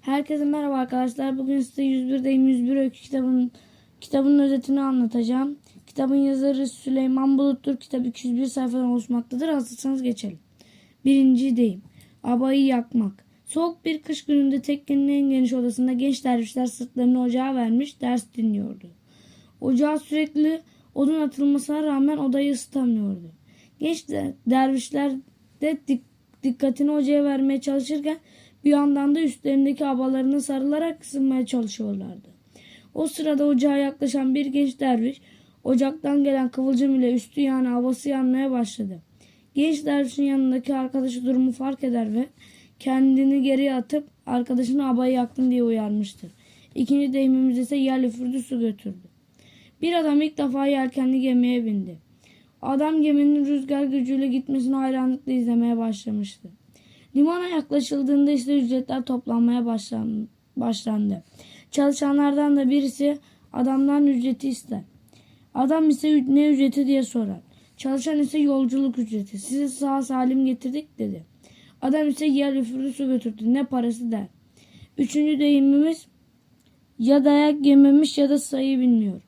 Herkese merhaba arkadaşlar. Bugün size 101'deyim 101 öykü kitabının kitabın özetini anlatacağım. Kitabın yazarı Süleyman Bulut'tur. Kitap 201 sayfadan oluşmaktadır. Hazırsanız geçelim. Birinci deyim. Abayı yakmak. Soğuk bir kış gününde tekkenin en geniş odasında genç dervişler sırtlarını ocağa vermiş ders dinliyordu. Ocağa sürekli odun atılmasına rağmen odayı ısıtamıyordu. Genç de- dervişler de dik- dikkatini ocağa vermeye çalışırken bir yandan da üstlerindeki abalarına sarılarak ısınmaya çalışıyorlardı. O sırada ocağa yaklaşan bir genç derviş ocaktan gelen kıvılcım ile üstü yani havası yanmaya başladı. Genç dervişin yanındaki arkadaşı durumu fark eder ve kendini geriye atıp arkadaşını abayı yaktın diye uyarmıştır. İkinci deyimimiz ise yer üfürdü su götürdü. Bir adam ilk defa yelkenli gemiye bindi. Adam geminin rüzgar gücüyle gitmesini hayranlıkla izlemeye başlamıştı. Limana yaklaşıldığında ise ücretler toplanmaya başlan- başlandı. Çalışanlardan da birisi adamdan ücreti ister. Adam ise "Ü- ne ücreti diye sorar. Çalışan ise yolculuk ücreti. Sizi sağ salim getirdik dedi. Adam ise yer üfürü su götürdü. Ne parası der. Üçüncü deyimimiz ya dayak yememiş ya da sayı bilmiyor.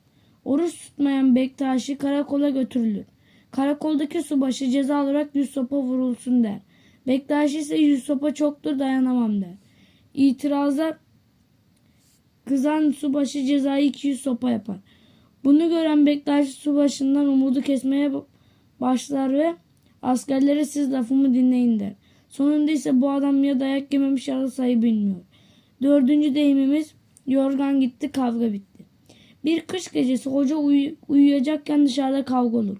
Oruç tutmayan Bektaşi karakola götürülür. Karakoldaki subaşı ceza olarak yüz sopa vurulsun der. Bektaşi ise sopa çoktur dayanamam der. İtiraza kızan subaşı cezayı 200 sopa yapar. Bunu gören Bektaşi subaşından umudu kesmeye ba- başlar ve askerlere siz lafımı dinleyin der. Sonunda ise bu adam ya dayak yememiş ya da sayı bilmiyor. Dördüncü deyimimiz yorgan gitti kavga bitti. Bir kış gecesi hoca uyu- uyuyacakken dışarıda kavga olur.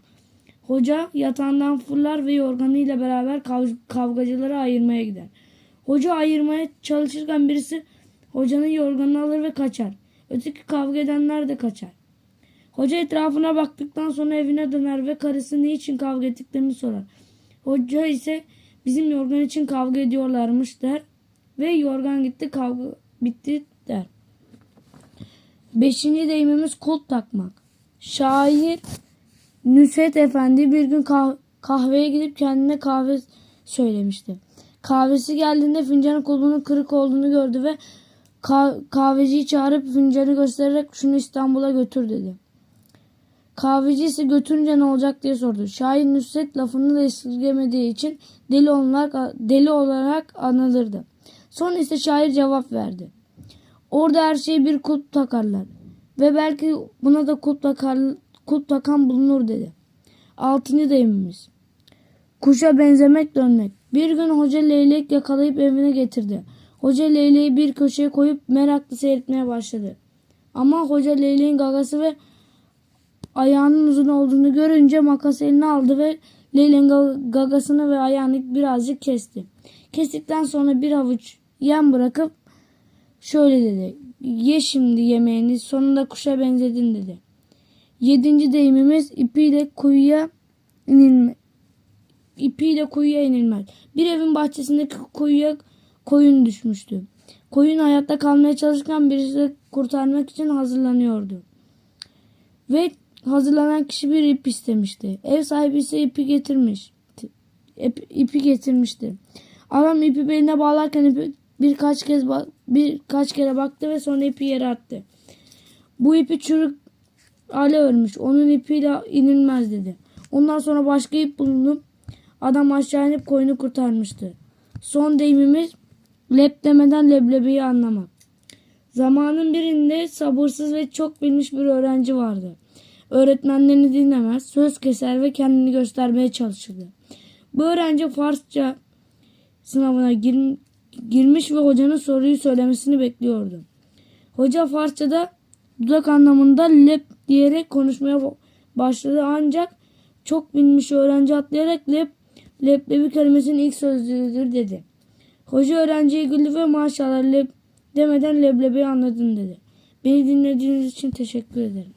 Hoca yatağından fırlar ve yorganıyla beraber kav- kavgacıları ayırmaya gider. Hoca ayırmaya çalışırken birisi hocanın yorganını alır ve kaçar. Öteki kavga edenler de kaçar. Hoca etrafına baktıktan sonra evine döner ve karısı niçin kavga ettiklerini sorar. Hoca ise bizim yorgan için kavga ediyorlarmış der ve yorgan gitti kavga bitti der. Beşinci deyimimiz kulp takmak. Şair Nusret Efendi bir gün kah- kahveye gidip kendine kahve söylemişti. Kahvesi geldiğinde fincanın kulbunun kırık olduğunu gördü ve ka- kahveciyi çağırıp fincanı göstererek şunu İstanbul'a götür dedi. Kahveci ise götürünce ne olacak diye sordu. Şair Nusret lafını da esirgemediği için deli olarak, deli olarak anılırdı. Sonra ise şair cevap verdi. Orada her şeyi bir kulp takarlar. Ve belki buna da kulp, takar, kulp takan bulunur dedi. Altıncı deyimimiz. Kuşa benzemek dönmek. Bir gün hoca leylek yakalayıp evine getirdi. Hoca leyleği bir köşeye koyup meraklı seyretmeye başladı. Ama hoca leyleğin gagası ve ayağının uzun olduğunu görünce makas eline aldı ve leyleğin ga- gagasını ve ayağını birazcık kesti. Kestikten sonra bir avuç yem bırakıp şöyle dedi. Ye şimdi yemeğini sonunda kuşa benzedin dedi. Yedinci deyimimiz ipiyle kuyuya inilme. İpiyle kuyuya inilmez. Bir evin bahçesindeki kuyuya koyun düşmüştü. Koyun hayatta kalmaya çalışırken birisi kurtarmak için hazırlanıyordu. Ve hazırlanan kişi bir ip istemişti. Ev sahibi ise ipi getirmiş. İp- ipi getirmişti. Adam ipi beline bağlarken ipi birkaç kez birkaç kere baktı ve sonra ipi yere attı. Bu ipi çürük ale örmüş. Onun ipiyle inilmez dedi. Ondan sonra başka ip bulunup adam aşağı inip koyunu kurtarmıştı. Son deyimimiz lep demeden leblebiyi anlamak. Zamanın birinde sabırsız ve çok bilmiş bir öğrenci vardı. Öğretmenlerini dinlemez, söz keser ve kendini göstermeye çalışırdı. Bu öğrenci Farsça sınavına gir- girmiş ve hocanın soruyu söylemesini bekliyordu. Hoca Farsça'da dudak anlamında lep diyerek konuşmaya ba- başladı ancak çok bilmiş öğrenci atlayarak lep leblebi kelimesinin ilk sözlüğüdür dedi. Hoca öğrenciye güldü ve maşallah lep demeden leblebi anladın dedi. Beni dinlediğiniz için teşekkür ederim.